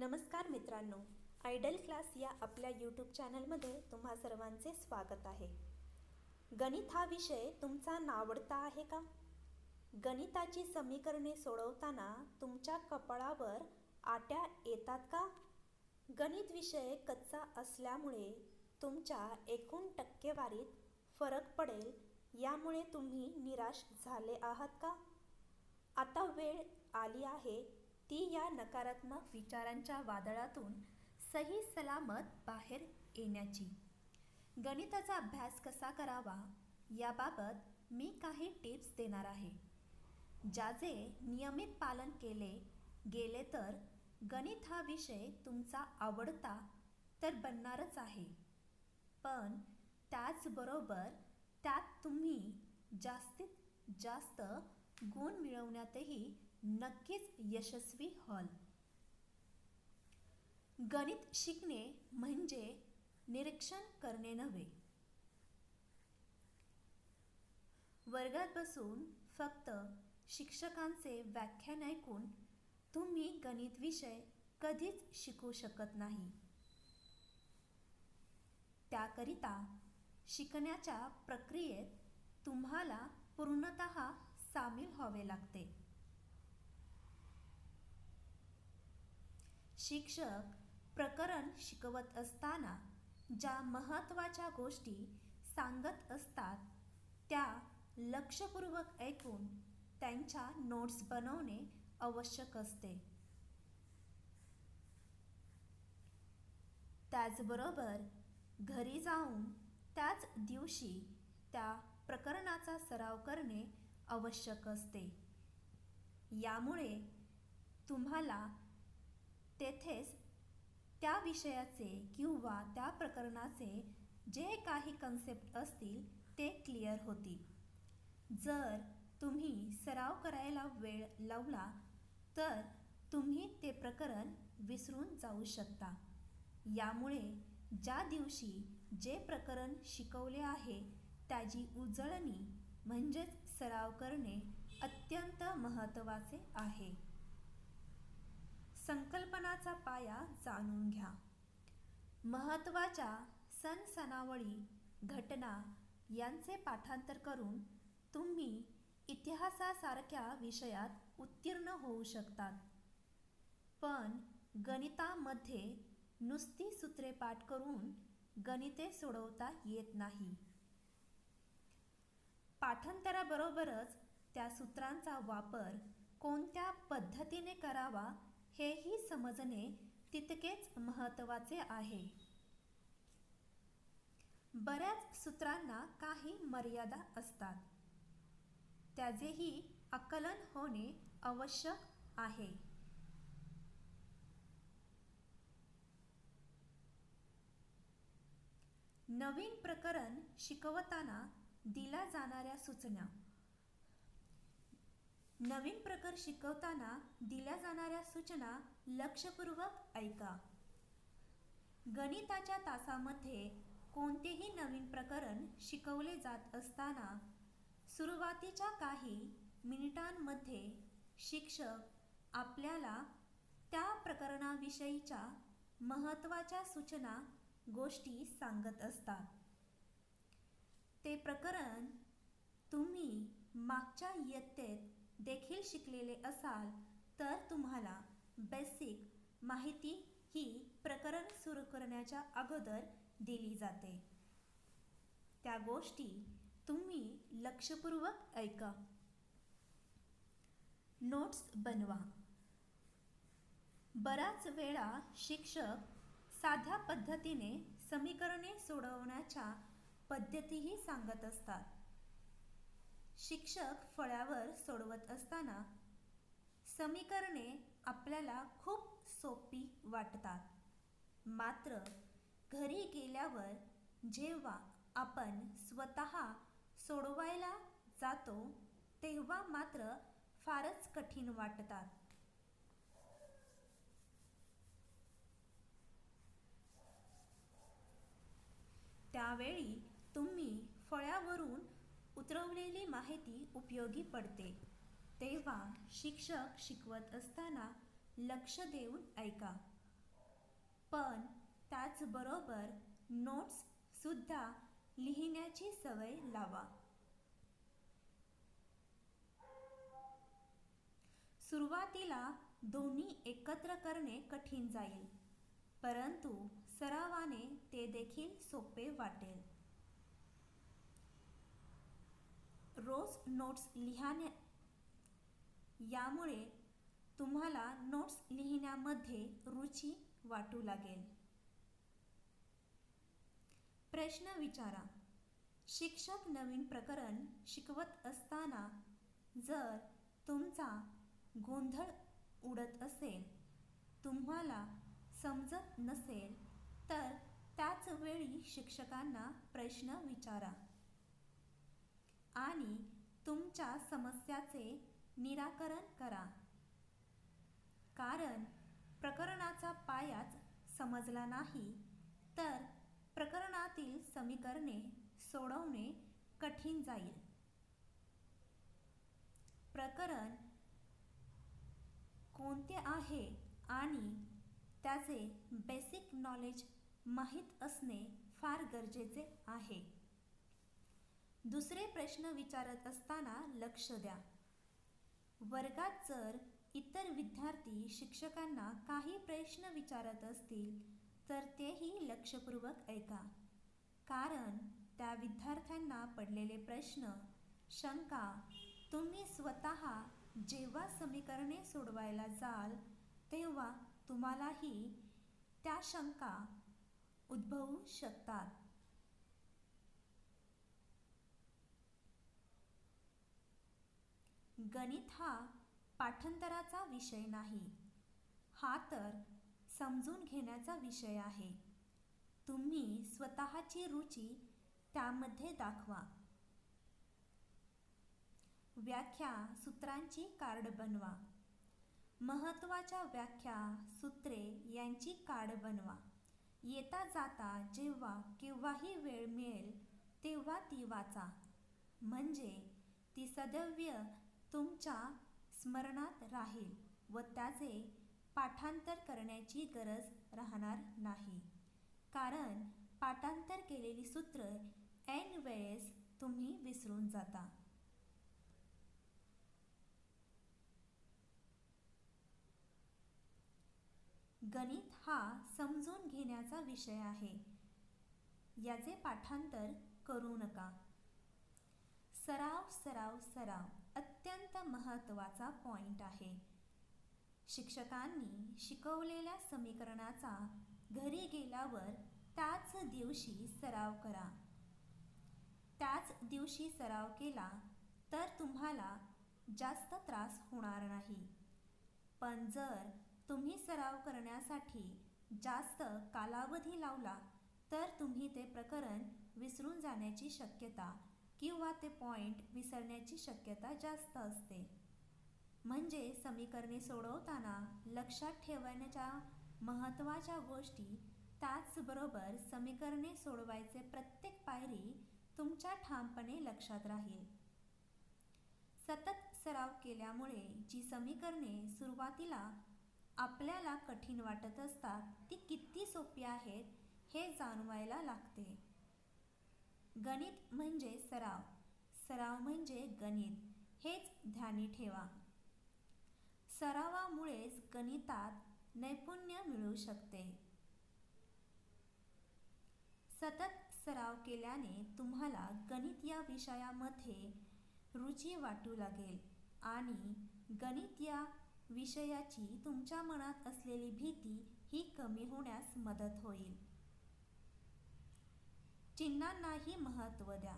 नमस्कार मित्रांनो idle class या आपल्या यूट्यूब चॅनलमध्ये तुम्हा सर्वांचे स्वागत आहे. गणित हा विषय तुमचा नावडता आहे का? गणिताची समीकरणे सोडवताना तुमच्या कपाळावर आट्या येतात का? गणित विषय कच्चा असल्यामुळे तुमच्या एकूण टक्केवारीत फरक पडेल यामुळे तुम्ही निराश झाले आहात का? आता वेळ आली आहे ती या नकारात्मक विचारांच्या वादळातून सही सलामत बाहेर येण्याची. गणिताचा अभ्यास कसा करावा याबाबत मी काही टिप्स देणार आहे. ज्याचे नियमित पालन केले गेले तर गणित हा विषय तुमचा आवडता तर बनणारच आहे. पण त्याचबरोबर त्यात तुम्ही जास्तीत जास्त गुण मिळवण्यातही नक्कीच यशस्वी हॉल. गणित शिकणे म्हणजे निरीक्षण करणे नव्हे. वर्गात बसून फक्त शिक्षकांचे व्याख्यान ऐकून तुम्ही गणित विषय कधीच शिकू शकत नाही. त्याकरिता शिकण्याच्या प्रक्रियेत तुम्हाला पूर्णत सामील व्हावे लागते. शिक्षक प्रकरण शिकवत असताना ज्या महत्त्वाच्या गोष्टी सांगत असतात त्या लक्षपूर्वक ऐकून त्यांच्या नोट्स बनवणे आवश्यक असते. त्याचबरोबर घरी जाऊन त्याच दिवशी त्या प्रकरणाचा सराव करणे आवश्यक असते. यामुळे तुम्हाला तेथेच त्या विषयाचे किंवा त्या प्रकरणाचे जे काही कन्सेप्ट असतील ते क्लिअर होतील जर तुम्ही सराव करायला वेळ लावला तर तुम्ही ते प्रकरण विसरून जाऊ शकता. यामुळे ज्या दिवशी जे प्रकरण शिकवले आहे त्याची उजळणी म्हणजेच सराव करणे अत्यंत महत्त्वाचे आहे. संकल्पनाचा पाया जाणून घ्या. महत्त्वाच्या सण सणावळी घटना यांचे पाठांतर करून तुम्ही इतिहासासारख्या विषयात उत्तीर्ण होऊ शकतात. पण गणितामध्ये नुसती सूत्रे पाठ करून गणिते सोडवता येत नाही. पाठांतराबरोबरच त्या सूत्रांचा वापर कोणत्या पद्धतीने करावा हेही समजणे तितकेच महत्त्वाचे आहे. बऱ्याच सूत्रांना काही मर्यादा असतात. त्याचेही आकलन होणे आवश्यक आहे. नवीन प्रकरण शिकवताना दिल्या जाणाऱ्या सूचना. नवीन प्रकार शिकवताना दिल्या जाणाऱ्या सूचना लक्षपूर्वक ऐका. गणिताच्या तासामध्ये कोणतेही नवीन प्रकरण शिकवले जात असताना सुरुवातीच्या काही मिनिटांमध्ये शिक्षक आपल्याला त्या प्रकरणाविषयीच्या महत्त्वाच्या सूचना गोष्टी सांगत असतात. ते प्रकरण तुम्ही मागच्या इयत्तेत देखील शिकलेले असाल तर तुम्हाला बेसिक माहिती ही प्रकरण सुरू करण्याच्या अगोदर दिली जाते. त्या गोष्टी तुम्ही लक्षपूर्वक ऐका. नोट्स बनवा. बराच वेळा शिक्षक साध्या पद्धतीने समीकरणे सोडवण्याच्या पद्धतीही सांगत असतात. शिक्षक फळ्यावर सोडवत असताना समीकरणे आपल्याला खूप सोपी वाटतात. मात्र घरी गेल्यावर जेव्हा आपण स्वतः सोडवायला जातो तेव्हा मात्र फारच कठीण वाटतात. त्यावेळी तुम्ही फळ्यावरून उतरवलेली माहिती उपयोगी पडते. तेव्हा शिक्षक शिकवत असताना लक्ष देऊन ऐका. पण त्याचबरोबर नोट्ससुद्धा लिहिण्याची सवय लावा. सुरुवातीला दोन्ही एकत्र करणे कठीण जाईल परंतु सरावाने ते देखील सोपे वाटेल. रोज नोट्स लिहाण्या यामुळे तुम्हाला नोट्स लिहिण्यामध्ये रुची वाटू लागेल. प्रश्न विचारा. शिक्षक नवीन प्रकरण शिकवत असताना जर तुमचा गोंधळ उडत असेल तुम्हाला समजत नसेल तर त्याच वेळी शिक्षकांना प्रश्न विचारा. आणि तुमच्या समस्याचे निराकरण करा. कारण प्रकरणाचा पायाच समजला नाही तर प्रकरणातील समीकरणे सोडवणे कठीण जाईल. प्रकरण कोणते आहे आणि त्याचे बेसिक नॉलेज माहीत असणे फार गरजेचे आहे. दुसरे प्रश्न विचारत असताना लक्ष द्या. वर्गात जर इतर विद्यार्थी शिक्षकांना काही प्रश्न विचारत असतील तर तेही लक्षपूर्वक ऐका. कारण त्या विद्यार्थ्यांना पडलेले प्रश्न शंका तुम्ही स्वतः जेव्हा समीकरणे सोडवायला जाल तेव्हा तुम्हालाही त्या शंका उद्भवू शकतात. गणित हा पाठांतराचा विषय नाही. हा तर समजून घेण्याचा विषय आहे. तुम्ही स्वतःची रुची त्यामध्ये दाखवा. व्याख्या सूत्रांची कार्ड बनवा. महत्त्वाच्या व्याख्या सूत्रे यांची कार्ड बनवा. येता जाता जेव्हा केव्हाही वेळ मिळेल तेव्हा ती वाचा. म्हणजे ती सदव्य तुमच्या स्मरणात राहील व त्याचे पाठांतर करण्याची गरज राहणार नाही. कारण पाठांतर केलेली सूत्र ऐन वेळेस तुम्ही विसरून जाता. गणित हा समजून घेण्याचा विषय आहे. याचे पाठांतर करू नका. सराव सराव सराव. अत्यंत महत्त्वाचा पॉइंट आहे. शिक्षकांनी शिकवलेल्या समीकरणाचा घरी गेल्यावर त्याच दिवशी सराव करा. त्याच दिवशी सराव केला तर तुम्हाला जास्त त्रास होणार नाही. पण जर तुम्ही सराव करण्यासाठी जास्त कालावधी लावला तर तुम्ही ते प्रकरण विसरून जाण्याची शक्यता किंवा ते पॉईंट विसरण्याची शक्यता जास्त असते. म्हणजे समीकरणे सोडवताना लक्षात ठेवण्याच्या महत्त्वाच्या गोष्टी त्याचबरोबर समीकरणे सोडवायचे प्रत्येक पायरी तुमच्या ठामपणे लक्षात राहील. सतत सराव केल्यामुळे जी समीकरणे सुरुवातीला आपल्याला कठीण वाटत असतात ती किती सोपी आहेत हे जाणवायला लागते. गणित म्हणजे सराव. सराव म्हणजे गणित. हेच ध्यानी ठेवा. सरावामुळेच गणितात नैपुण्य मिळू शकते. सतत सराव केल्याने तुम्हाला गणित या विषयामध्ये रुची वाटू लागेल आणि गणित या विषयाची तुमच्या मनात असलेली भीती ही कमी होण्यास मदत होईल. चिन्हांनाही महत्त्व द्या.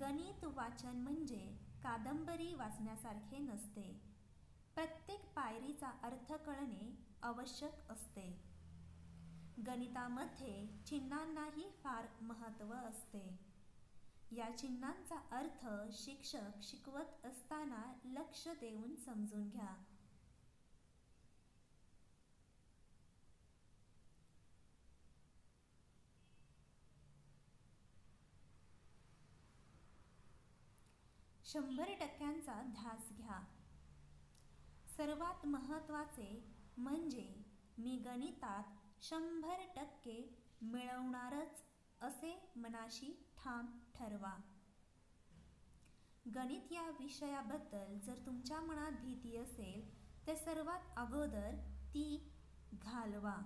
गणित वाचन म्हणजे कादंबरी वाचण्यासारखे नसते. प्रत्येक पायरीचा अर्थ कळणे आवश्यक असते. गणितामध्ये चिन्हांनाही फार महत्त्व असते. या चिन्हांचा अर्थ शिक्षक शिकवत असताना लक्ष देऊन समजून घ्या. शंभर टक्क्यांचा ध्यास घ्या. सर्वात महत्त्वाचे म्हणजे मी गणितात शंभर टक्के मिळवणारच असे मनाशी ठाम ठरवा. गणित या विषयाबद्दल जर तुमच्या मनात भीती असेल तर सर्वात अगोदर ती घालवा.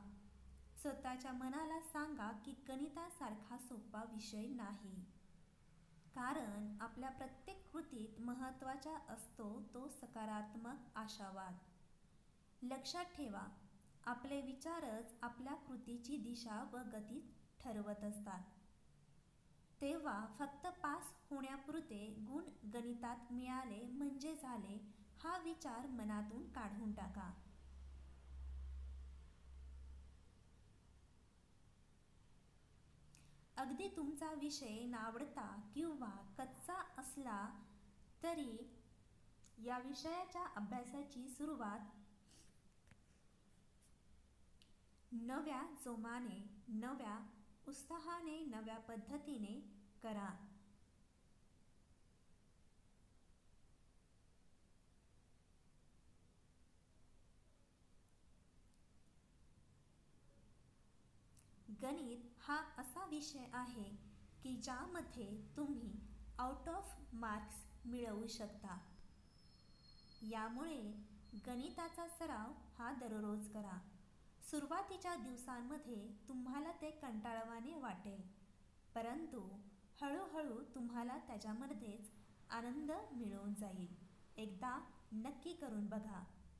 स्वतःच्या मनाला सांगा की गणितासारखा सोपा विषय नाही. कारण आपल्या प्रत्येक कृतीत महत्त्वाचा असतो तो सकारात्मक आशावाद. लक्षात ठेवा आपले विचारच आपल्या कृतीची दिशा व गती ठरवत असतात. तेव्हा फक्त पास होण्यापुरते गुण गणितात मिळाले म्हणजे झाले हा विचार मनातून काढून टाका. अगदी तुमचा विषय नावडता किंवा कच्चा असला तरी या विषयाच्या अभ्यासाची सुरुवात नव्या जोमाने नव्या उत्साहाने नव्या पद्धतीने करा. गणित हा असा विषय आहे की ज्यामध्ये तुम्ही आउट ऑफ मार्क्स मिळवू शकता. यामुळे गणिताचा सराव हा दररोज करा. सुरुवातीच्या दिवसांमध्ये तुम्हाला ते कंटाळवाने वाटेल परंतु हळूहळू तुम्हाला त्याच्यामध्येच आनंद मिळून जाईल. एकदा नक्की करून बघा.